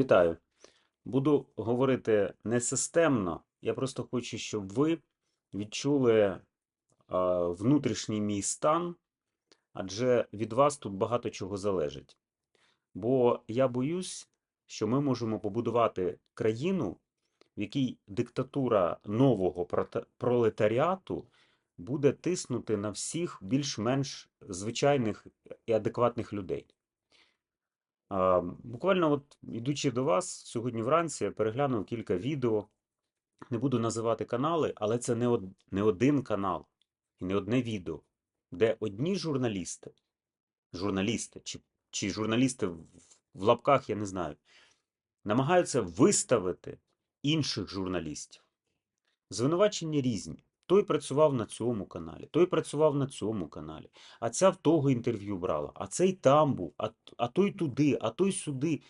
Вітаю. Буду говорити не системно. Я просто хочу, щоб ви відчули внутрішній мій стан, адже від вас тут багато чого залежить. Бо я боюсь, що ми можемо побудувати країну, в якій диктатура нового пролетаріату буде тиснути на всіх більш-менш звичайних і адекватних людей. Буквально, от ідучи до вас сьогодні вранці, я переглянув кілька відео. Не буду називати канали, але це не, од... не один канал і не одне відео, де одні журналісти, журналісти чи, чи журналісти в, в лапках, я не знаю, намагаються виставити інших журналістів. Звинувачення різні. Той працював на цьому каналі, той працював на цьому каналі, а ця в того інтерв'ю брала, а цей там був, а, а той туди, а той сюди.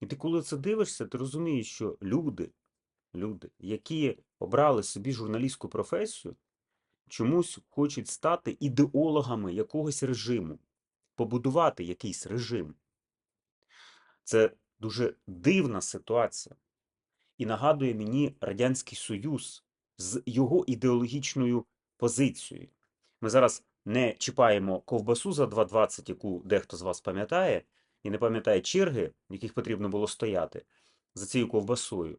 І ти коли це дивишся, ти розумієш, що люди, люди, які обрали собі журналістську професію, чомусь хочуть стати ідеологами якогось режиму, побудувати якийсь режим. Це дуже дивна ситуація і нагадує мені Радянський Союз з його ідеологічною позицією. Ми зараз не чіпаємо ковбасу за 2,20, яку дехто з вас пам'ятає, і не пам'ятає черги, в яких потрібно було стояти за цією ковбасою.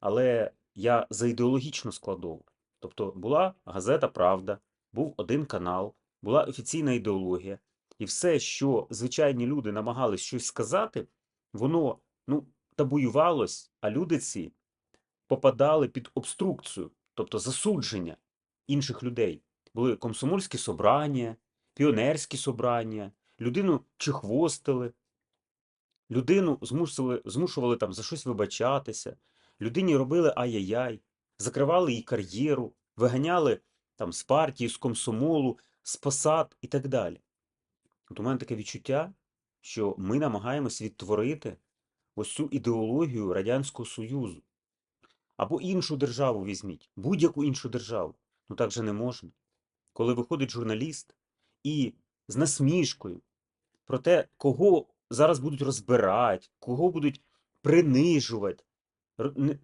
Але я за ідеологічну складову. Тобто була газета Правда, був один канал, була офіційна ідеологія, і все, що звичайні люди намагались щось сказати, воно ну, табуювалось, а люди ці попадали під обструкцію, тобто засудження інших людей. Були комсомольські собрання, піонерські собрання, людину чехвостили, людину змусили, змушували там за щось вибачатися, людині робили ай-яй-яй, закривали їй кар'єру, виганяли там з партії, з комсомолу, з посад і так далі. От у мене таке відчуття, що ми намагаємось відтворити ось цю ідеологію Радянського Союзу. Або іншу державу візьміть, будь-яку іншу державу. Ну так же не можна. Коли виходить журналіст і з насмішкою про те, кого зараз будуть розбирати, кого будуть принижувати,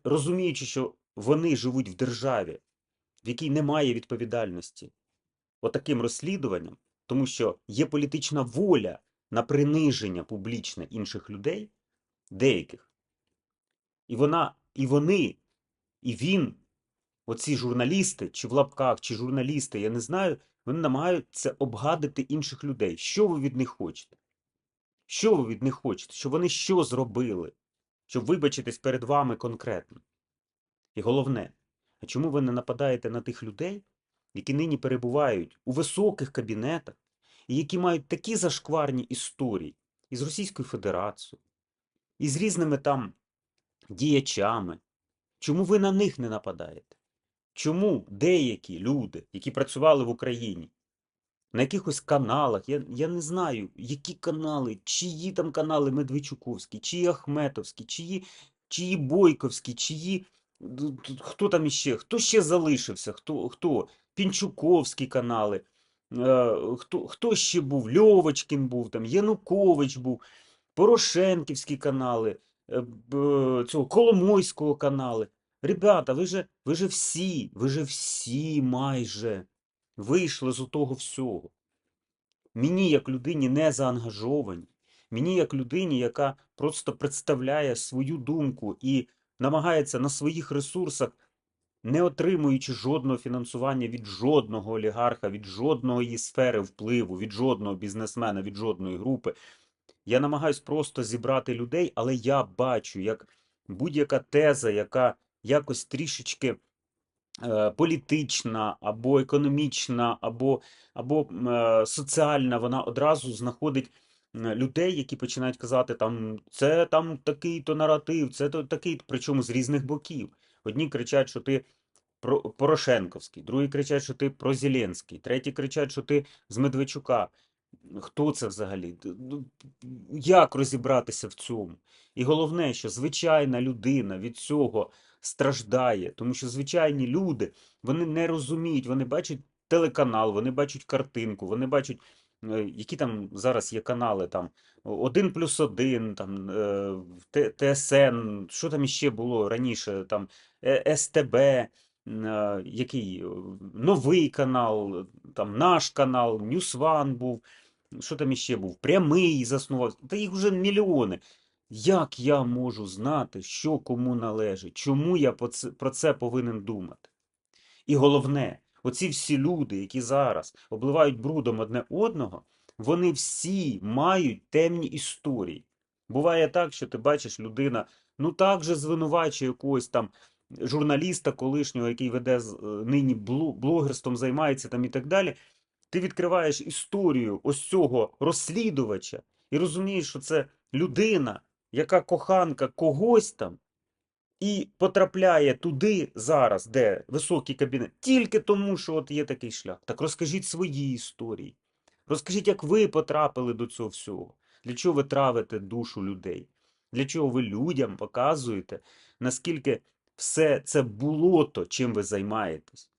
розуміючи, що вони живуть в державі, в якій немає відповідальності, отаким розслідуванням, тому що є політична воля на приниження публічне інших людей, деяких, і вона, і вони, і він, оці журналісти, чи в лапках, чи журналісти, я не знаю, вони намагаються обгадити інших людей. Що ви від них хочете? Що ви від них хочете? Щоб вони що зробили? Щоб вибачитись перед вами конкретно. І головне, а чому ви не нападаєте на тих людей, які нині перебувають у високих кабінетах, і які мають такі зашкварні історії із Російською Федерацією, і з різними там діячами? Чому ви на них не нападаєте? Чому деякі люди, які працювали в Україні, на якихось каналах, я, я не знаю, які канали, чиї там канали Медведчуковські, чиї Ахметовські, чиї, чиї Бойковські, чиї. Хто там іще? Хто ще залишився? Хто? хто? Пінчуковські канали. Е, хто, хто ще був? Льовочкін був, там, Янукович був, Порошенківські канали, цього Коломойського канали. Ребята, ви же, ви же всі, ви же всі майже вийшли з того всього. Мені, як людині, не заангажовані, мені, як людині, яка просто представляє свою думку і намагається на своїх ресурсах, не отримуючи жодного фінансування від жодного олігарха, від жодної сфери впливу, від жодного бізнесмена, від жодної групи, я намагаюсь просто зібрати людей, але я бачу, як будь-яка теза, яка якось трішечки е, політична або економічна, або, або е, соціальна, вона одразу знаходить людей, які починають казати, там, це там такий-то наратив, це то причому з різних боків. Одні кричать, що ти Порошенковський, другі кричать, що ти про Зеленський, треті кричать, що ти з Медведчука. Хто це взагалі? Ну, Як розібратися в цьому? І головне, що звичайна людина від цього страждає, тому що звичайні люди вони не розуміють, вони бачать телеканал, вони бачать картинку, вони бачать е, які там зараз є канали, там 1 плюс 1, там е, ТСН, що там іще було раніше, там е, СТБ, який е, новий канал, там наш канал, Ньюсван був, що там іще був, прямий заснувався. Та їх вже мільйони. Як я можу знати, що кому належить? Чому я про це повинен думати? І головне, оці всі люди, які зараз обливають брудом одне одного, вони всі мають темні історії. Буває так, що ти бачиш людина, ну так же звинувачує якогось там журналіста колишнього, який веде е, нині блогерством, займається там і так далі. Ти відкриваєш історію ось цього розслідувача і розумієш, що це людина, яка коханка когось там, і потрапляє туди зараз, де високий кабінет, тільки тому, що от є такий шлях. Так розкажіть свої історії. Розкажіть, як ви потрапили до цього всього. Для чого ви травите душу людей? Для чого ви людям показуєте, наскільки все це болото, чим ви займаєтесь?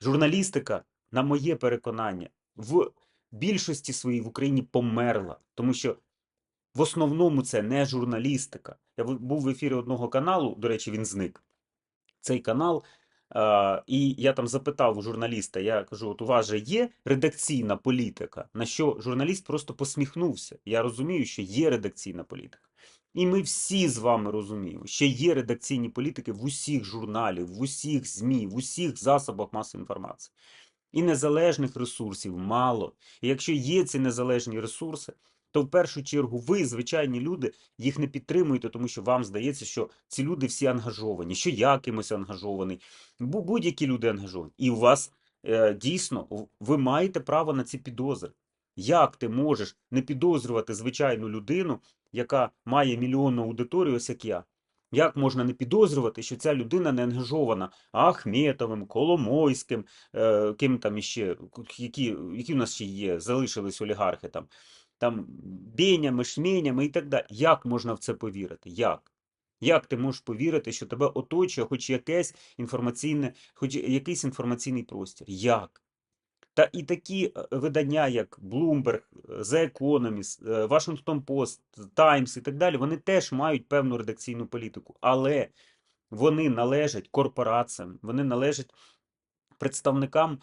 Журналістика, на моє переконання, в більшості своїй в Україні померла, тому що в основному це не журналістика. Я був в ефірі одного каналу, до речі, він зник. Цей канал. А, і я там запитав у журналіста, я кажу: от у вас же є редакційна політика, на що журналіст просто посміхнувся. Я розумію, що є редакційна політика. І ми всі з вами розуміємо, що є редакційні політики в усіх журналів, в усіх ЗМІ, в усіх засобах масової інформації. І незалежних ресурсів мало. І якщо є ці незалежні ресурси, то в першу чергу ви, звичайні люди, їх не підтримуєте, тому що вам здається, що ці люди всі ангажовані, що я кимось ангажований, будь-які люди ангажовані. І у вас е, дійсно ви маєте право на ці підозри. Як ти можеш не підозрювати звичайну людину, яка має мільйонну аудиторію, ось як я? Як можна не підозрювати, що ця людина не ангажована Ахметовим, Коломойським, е, ким там іще, які, які у нас ще є, залишились олігархи там, там Бенями, Шменями і так далі. Як можна в це повірити? Як? Як ти можеш повірити, що тебе оточує хоч якесь інформаційне, хоч якийсь інформаційний простір? Як? Та і такі е, видання, як Bloomberg, е, The Economist, е, Washington Post, Times і так далі, вони теж мають певну редакційну політику, але вони належать корпораціям, вони належать представникам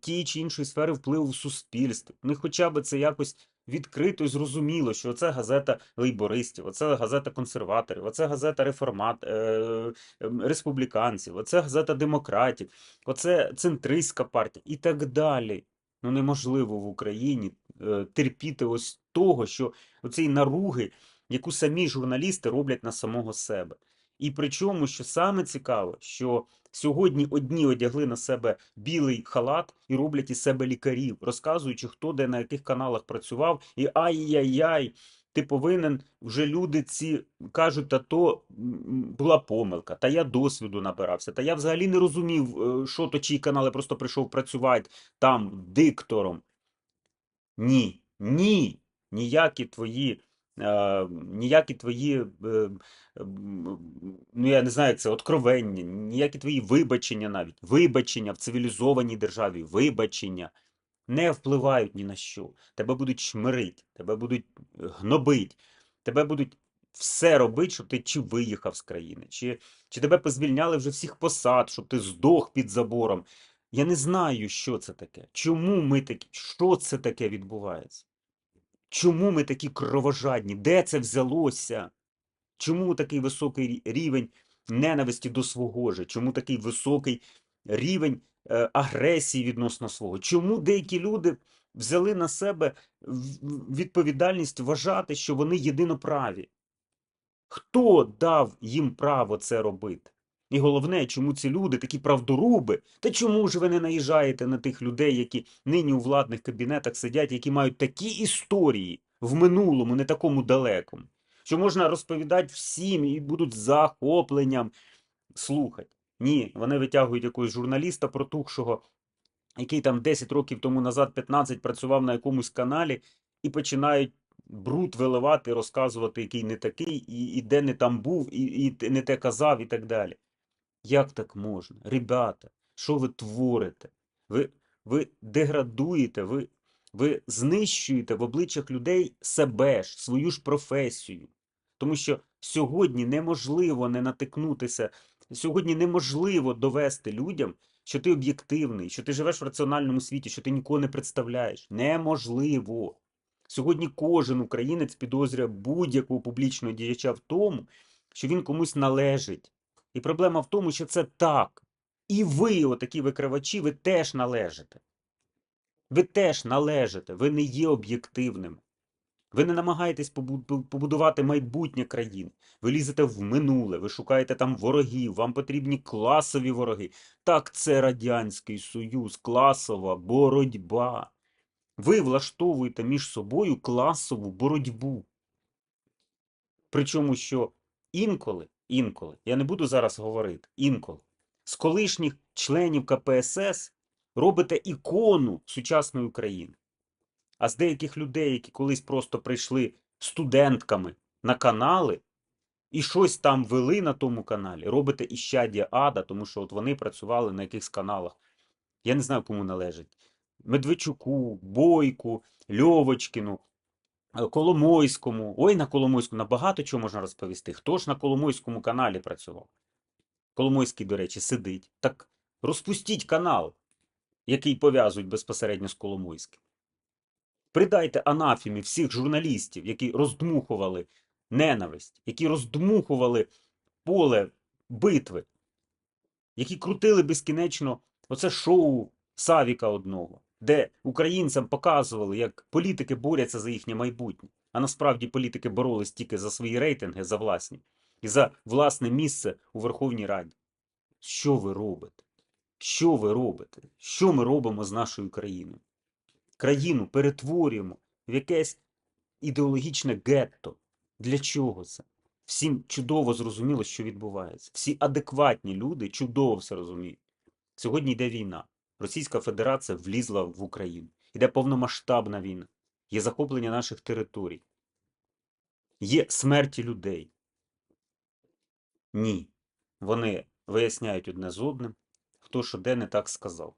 тієї чи іншої сфери впливу в суспільстві. Не хоча б це якось відкрито і зрозуміло, що це газета лейбористів, оце газета консерваторів, оце газета реформат, е, ем, республіканців, оце газета демократів, оце центристська партія і так далі. Ну неможливо в Україні е, терпіти ось того, що оцієї наруги, яку самі журналісти роблять на самого себе. І причому, що саме цікаво, що Сьогодні одні одягли на себе білий халат і роблять із себе лікарів, розказуючи, хто де на яких каналах працював, і ай-яй-яй, ти повинен вже люди ці кажуть, та то була помилка, та я досвіду набирався, та я взагалі не розумів, е, що то чий канал, я просто прийшов працювати там диктором. Ні, ні, ніякі твої, ніякі твої, е, ну я не знаю, як це откровення, ніякі твої вибачення навіть, вибачення в цивілізованій державі, вибачення не впливають ні на що. Тебе будуть шмирить, тебе будуть гнобить, тебе будуть все робити, щоб ти чи виїхав з країни, чи, чи тебе позвільняли вже всіх посад, щоб ти здох під забором. Я не знаю, що це таке. Чому ми такі, що це таке відбувається? Чому ми такі кровожадні? Де це взялося? Чому такий високий рівень ненависті до свого же? Чому такий високий рівень е, агресії відносно свого? Чому деякі люди взяли на себе відповідальність вважати, що вони єдиноправі? Хто дав їм право це робити? І головне, чому ці люди такі правдоруби? Та чому ж ви не наїжджаєте на тих людей, які нині у владних кабінетах сидять, які мають такі історії в минулому, не такому далекому, що можна розповідати всім і будуть з захопленням слухати? Ні, вони витягують якогось журналіста протухшого, який там 10 років тому назад, 15 працював на якомусь каналі, і починають бруд виливати, розказувати, який не такий, і, і де не там був, і, і не те казав, і так далі. Як так можна? Ребята, що ви творите? Ви, ви деградуєте, ви, Ви знищуєте в обличчях людей себе ж, свою ж професію. Тому що сьогодні неможливо не натикнутися, сьогодні неможливо довести людям, що ти об'єктивний, що ти живеш в раціональному світі, що ти нікого не представляєш. Неможливо. Сьогодні кожен українець підозрює будь-якого публічного діяча в тому, що він комусь належить. І проблема в тому, що це так. І ви, отакі викривачі, ви теж належите. Ви теж належите, ви не є об'єктивними. Ви не намагаєтесь побудувати майбутнє країни. Ви лізете в минуле, ви шукаєте там ворогів, вам потрібні класові вороги. Так, це Радянський Союз, класова боротьба. Ви влаштовуєте між собою класову боротьбу. Причому, що інколи, інколи, я не буду зараз говорити, інколи, з колишніх членів КПСС робите ікону сучасної України. А з деяких людей, які колись просто прийшли студентками на канали і щось там вели на тому каналі, робите іщадія ада, тому що от вони працювали на якихось каналах. Я не знаю, кому належить. Медведчуку, Бойку, Льовочкіну, Коломойському. Ой, на Коломойському набагато чого можна розповісти. Хто ж на Коломойському каналі працював? Коломойський, до речі, сидить. Так розпустіть канал, який пов'язують безпосередньо з Коломойським. Придайте анафімі всіх журналістів, які роздмухували ненависть, які роздмухували поле битви, які крутили безкінечно оце шоу Савіка одного, де українцям показували, як політики борються за їхнє майбутнє. А насправді політики боролись тільки за свої рейтинги, за власні, і за власне місце у Верховній Раді. Що ви робите? Що ви робите? Що ми робимо з нашою країною? Країну перетворюємо в якесь ідеологічне гетто. Для чого це? Всім чудово зрозуміло, що відбувається. Всі адекватні люди чудово все розуміють. Сьогодні йде війна. Російська Федерація влізла в Україну. Йде повномасштабна війна. Є захоплення наших територій. Є смерті людей. Ні. Вони виясняють одне з одним, хто що де не так сказав.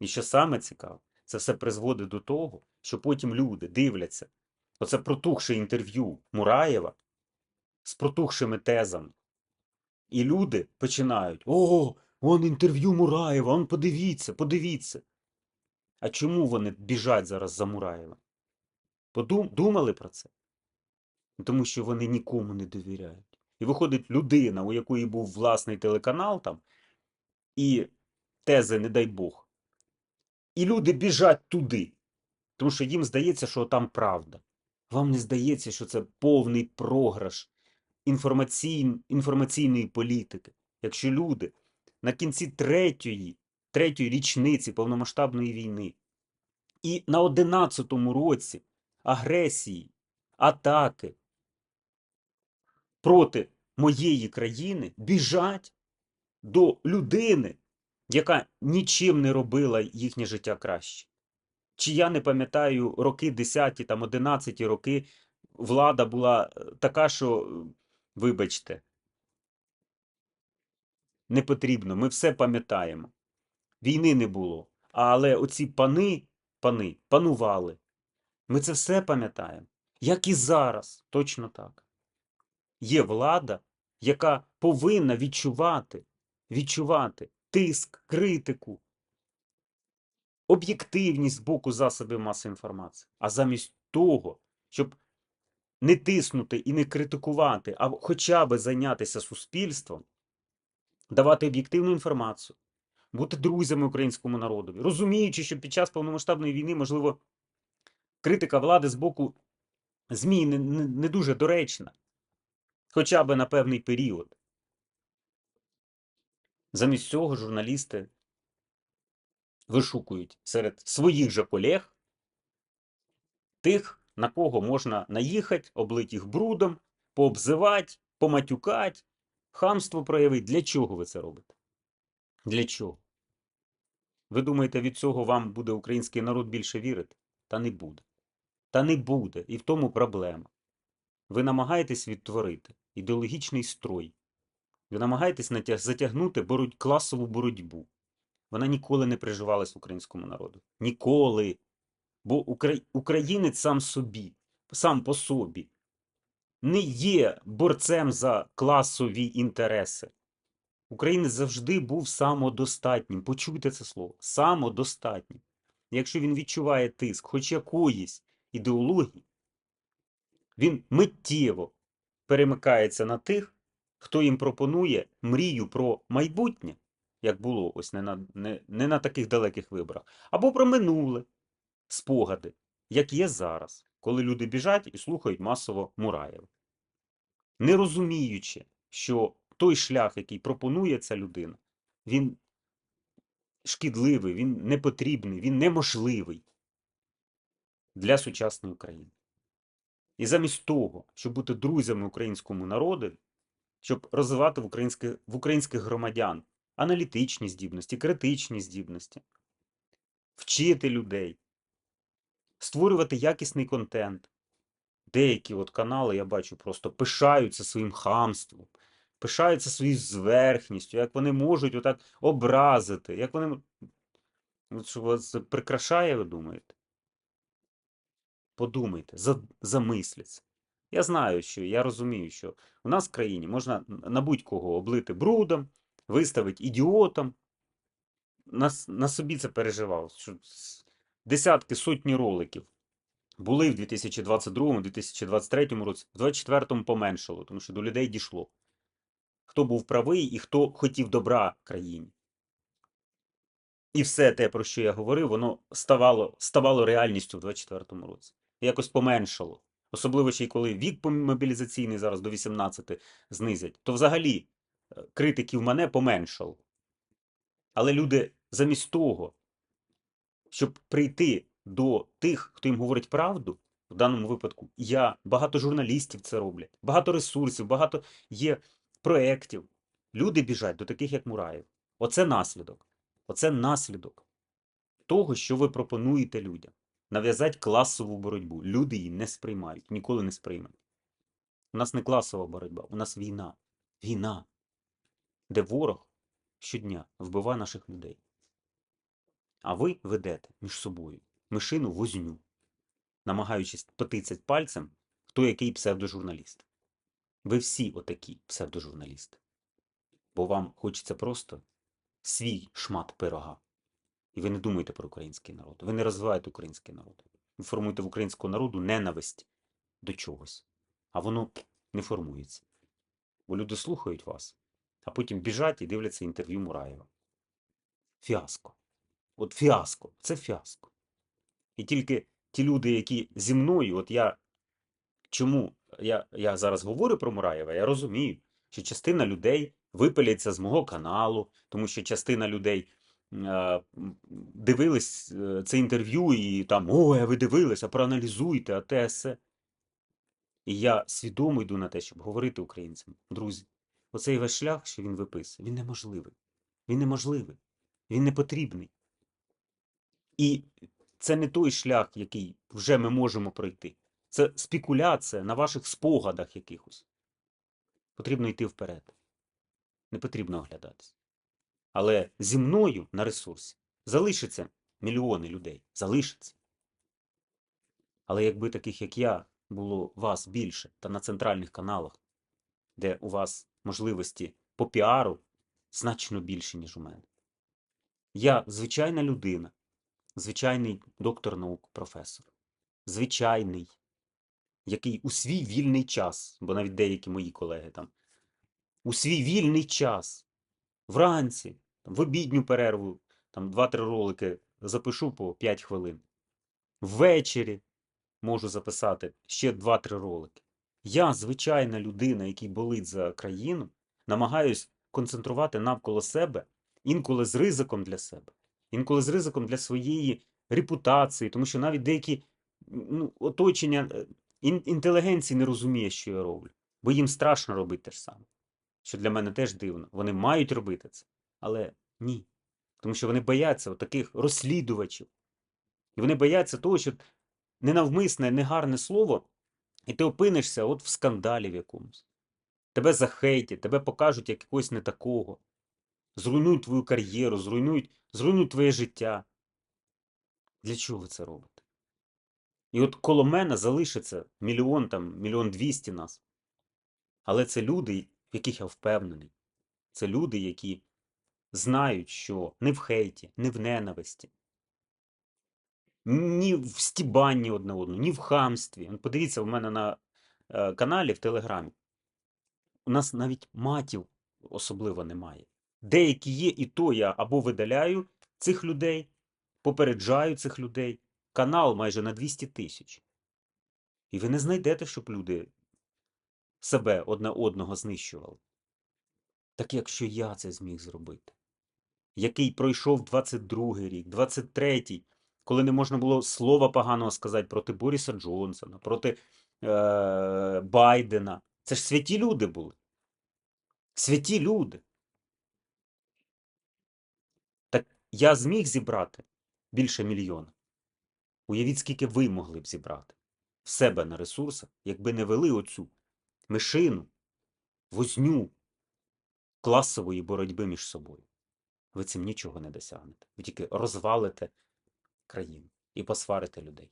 І що саме цікаве, це все призводить до того, що потім люди дивляться. Оце протухше інтерв'ю Мураєва з протухшими тезами. І люди починають: О, вон інтерв'ю Мураєва, он подивіться, подивіться. А чому вони біжать зараз за Мураєва? Подум, думали про це? Ну, Тому що вони нікому не довіряють. І виходить людина, у якої був власний телеканал там, і тези, не дай Бог. І люди біжать туди, тому що їм здається, що там правда. Вам не здається, що це повний програш інформаційн- інформаційної політики. Якщо люди на кінці третьої, третьої річниці повномасштабної війни і на одинадцятому році агресії, атаки проти моєї країни біжать до людини, яка нічим не робила їхнє життя краще. Чи я не пам'ятаю роки 10, там 11 роки, влада була е, така, що, вибачте, не потрібно, ми все пам'ятаємо. Війни не було. Але оці пани, пани панували. Ми це все пам'ятаємо. Як і зараз, точно так. Є влада, яка повинна відчувати, відчувати тиск, критику, об'єктивність з боку засобів масової інформації. А замість того, щоб не тиснути і не критикувати, а хоча б зайнятися суспільством, давати об'єктивну інформацію, бути друзями українському народові, розуміючи, що під час повномасштабної війни, можливо, критика влади з боку ЗМІ не, не, дуже доречна, хоча б на певний період. Замість цього журналісти вишукують серед своїх же колег тих, на кого можна наїхати, облити їх брудом, пообзивати, поматюкати, хамство проявити. Для чого ви це робите? Для чого? Ви думаєте, від цього вам буде український народ більше вірити? Та не буде. Та не буде. І в тому проблема. Ви намагаєтесь відтворити ідеологічний строй. Ви намагаєтесь затягнути бороть... класову боротьбу. Вона ніколи не приживалась українському народу. Ніколи. Бо укра- українець сам собі, сам по собі, не є борцем за класові інтереси. Українець завжди був самодостатнім. Почуйте це слово. Самодостатнім. Якщо він відчуває тиск хоч якоїсь ідеології, він миттєво перемикається на тих, хто їм пропонує мрію про майбутнє, як було ось не на, не, не на таких далеких виборах, або про минуле спогади, як є зараз, коли люди біжать і слухають масово Мураєва. Не розуміючи, що той шлях, який пропонує ця людина, він шкідливий, він непотрібний, він неможливий для сучасної України. І замість того, щоб бути друзями українському народу, щоб розвивати в українських, в українських громадян аналітичні здібності, критичні здібності, вчити людей, створювати якісний контент. Деякі от канали, я бачу, просто пишаються своїм хамством, пишаються своєю зверхністю, як вони можуть отак образити, як вони. От що вас прикрашає, ви думаєте? Подумайте, за- замисліться. Я знаю, що я розумію, що у нас в країні можна на будь-кого облити брудом, виставити ідіотом. На, на собі це переживав. Що десятки, сотні роликів були в 2022, 2023 році, в 2024 поменшало, тому що до людей дійшло. Хто був правий і хто хотів добра країні. І все те, про що я говорив, воно ставало, ставало реальністю в 2024 році. Якось поменшало. Особливо ще й коли вік мобілізаційний зараз до 18 знизять, то взагалі е, критиків мене поменшало. Але люди замість того, щоб прийти до тих, хто їм говорить правду, в даному випадку я, багато журналістів це роблять, багато ресурсів, багато є проєктів. Люди біжать до таких, як Мураєв. Оце наслідок. Оце наслідок того, що ви пропонуєте людям. Нав'язати класову боротьбу. Люди її не сприймають, ніколи не сприймуть. У нас не класова боротьба, у нас війна. Війна, де ворог щодня вбиває наших людей. А ви ведете між собою мишину возню, намагаючись потицять пальцем, хто який псевдожурналіст. Ви всі отакі псевдожурналісти. Бо вам хочеться просто свій шмат пирога. І ви не думаєте про український народ. Ви не розвиваєте український народ. Ви формуєте в українського народу ненависть до чогось. А воно не формується. Бо люди слухають вас, а потім біжать і дивляться інтерв'ю Мураєва. Фіаско. От фіаско. Це фіаско. І тільки ті люди, які зі мною, от я чому я, я зараз говорю про Мураєва, я розумію, що частина людей випиляться з мого каналу, тому що частина людей е, дивились е, це інтерв'ю і там, ой, а ви дивилися, проаналізуйте, а те се. І я свідомо йду на те, щоб говорити українцям, друзі, оцей весь шлях, що він виписує, він неможливий. Він неможливий. Він не потрібний. І це не той шлях, який вже ми можемо пройти. Це спекуляція на ваших спогадах якихось. Потрібно йти вперед. Не потрібно оглядатися. Але зі мною на ресурсі залишиться мільйони людей. Залишиться. Але якби таких, як я, було вас більше та на центральних каналах, де у вас можливості по піару значно більше, ніж у мене. Я звичайна людина, звичайний доктор наук, професор. Звичайний, який у свій вільний час, бо навіть деякі мої колеги там, у свій вільний час, вранці, в обідню перерву, там 2-3 ролики запишу по 5 хвилин. Ввечері можу записати ще 2-3 ролики. Я, звичайна людина, який болить за країну, намагаюсь концентрувати навколо себе, інколи з ризиком для себе, інколи з ризиком для своєї репутації, тому що навіть деякі ну, оточення е, ін- інтелігенції не розуміє, що я роблю, бо їм страшно робити те ж саме. Що для мене теж дивно. Вони мають робити це, але ні. Тому що вони бояться таких розслідувачів. І вони бояться того, що ненавмисне, негарне слово, і ти опинишся от в скандалі в якомусь. Тебе захейтять, тебе покажуть як якогось не такого. Зруйнують твою кар'єру, зруйнують, зруйнують твоє життя. Для чого ви це робите? І от коло мене залишиться мільйон там, мільйон двісті нас. Але це люди, в яких я впевнений. Це люди, які знають, що не в хейті, не в ненависті, ні в стібанні одне одного, ні в хамстві. Подивіться, у мене на е, каналі в Телеграмі. У нас навіть матів особливо немає. Деякі є, і то я або видаляю цих людей, попереджаю цих людей. Канал майже на 200 тисяч. І ви не знайдете, щоб люди себе одне одного знищували. Так якщо я це зміг зробити, який пройшов 22-й рік, 23-й, коли не можна було слова поганого сказати проти Боріса Джонсона, проти е- Байдена. Це ж святі люди були. Святі люди. Так я зміг зібрати більше мільйона. Уявіть, скільки ви могли б зібрати в себе на ресурсах, якби не вели оцю мишину, возню класової боротьби між собою. Ви цим нічого не досягнете. Ви тільки розвалите країну і посварите людей.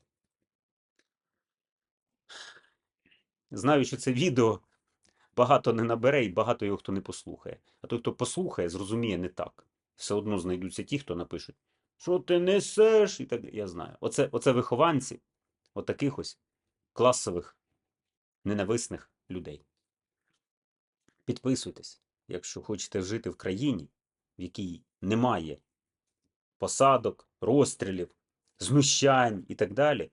Знаю, що це відео багато не набере і багато його хто не послухає. А той, хто послухає, зрозуміє не так. Все одно знайдуться ті, хто напишуть, що ти несеш, і так я знаю. Оце, оце вихованці отаких ось класових ненависних людей. Підписуйтесь, якщо хочете жити в країні, в якій немає посадок, розстрілів, знущань і так далі,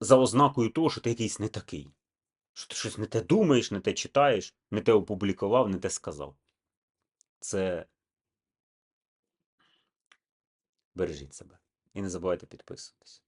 за ознакою того, що ти якийсь не такий. Що ти щось не те думаєш, не те читаєш, не те опублікував, не те сказав. Це бережіть себе. І не забувайте підписуватись.